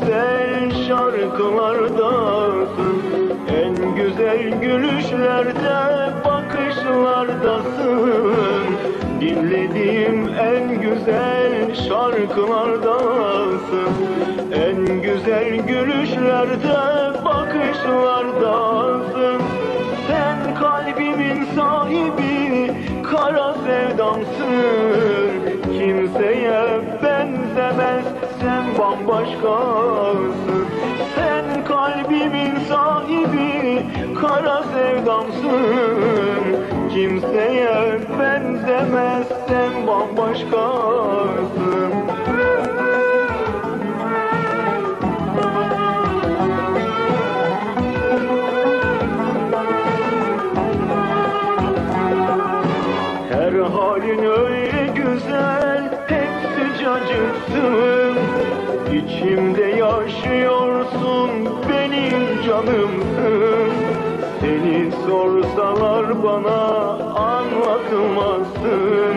güzel şarkılardasın En güzel gülüşlerde bakışlardasın. Dinlediğim en güzel şarkılardasın. En güzel gülüşlerde bakışlardasın. Sen kalbimin sahibi kara sevdamsın bambaşkasın Sen kalbimin sahibi kara sevdamsın. Kimseye benzemez sen bambaşkasın Her halin öyle güzel, hep sıcacıksın İçimde yaşıyorsun, benim canımsın Seni sorsalar bana anlatmazsın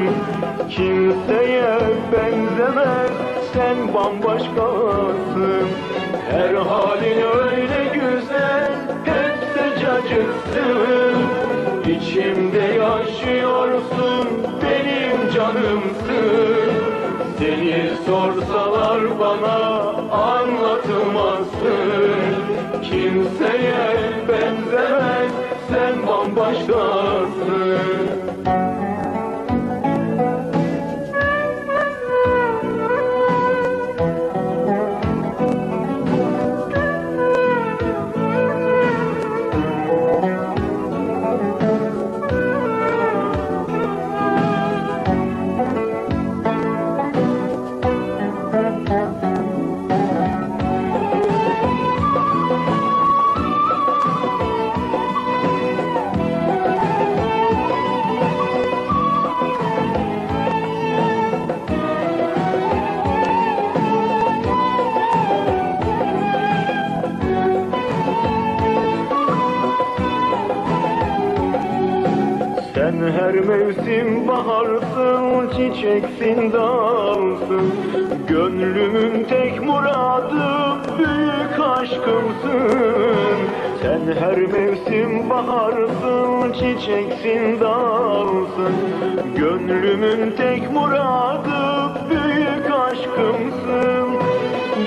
Kimseye benzemez, sen bambaşkasın. Her halin öyle güzel, hep sıcacıksın İçimde yaşıyorsun benim canımsın Seni sorsalar bana anlatmazsın Kimseye benzemez sen bambaşkasın Sen her mevsim baharsın, çiçeksin dalsın Gönlümün tek muradı büyük aşkımsın. Sen her mevsim baharsın, çiçeksin dalsın Gönlümün tek muradı büyük aşkımsın.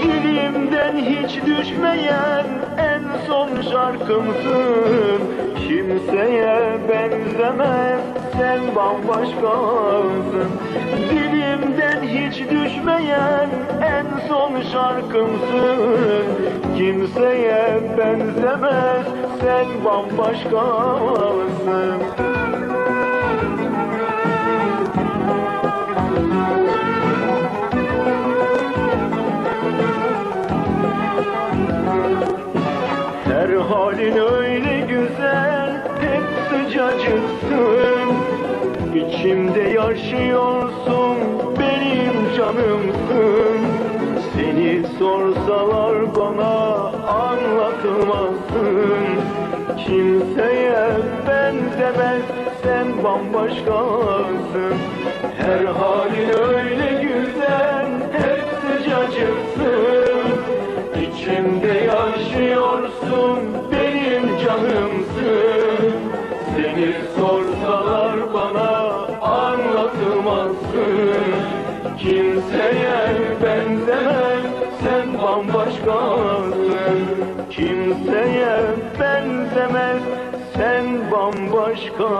Dilimden hiç düşmeyen en son şarkımsın Kimseye benzemez sen bambaşkasın Dilimden hiç düşmeyen en son şarkımsın. Kimseye benzemez sen bambaşkasın halin öyle güzel, hep sıcacıksın. İçimde yaşıyorsun, benim canımsın. Seni sorsalar bana anlatmazsın Kimseye benzemez, sen bambaşkasın Her halin öyle güzel, hep sıcacıksın Kimseye benzemez sen bambaşkasın Kimseye benzemez sen bambaşkasın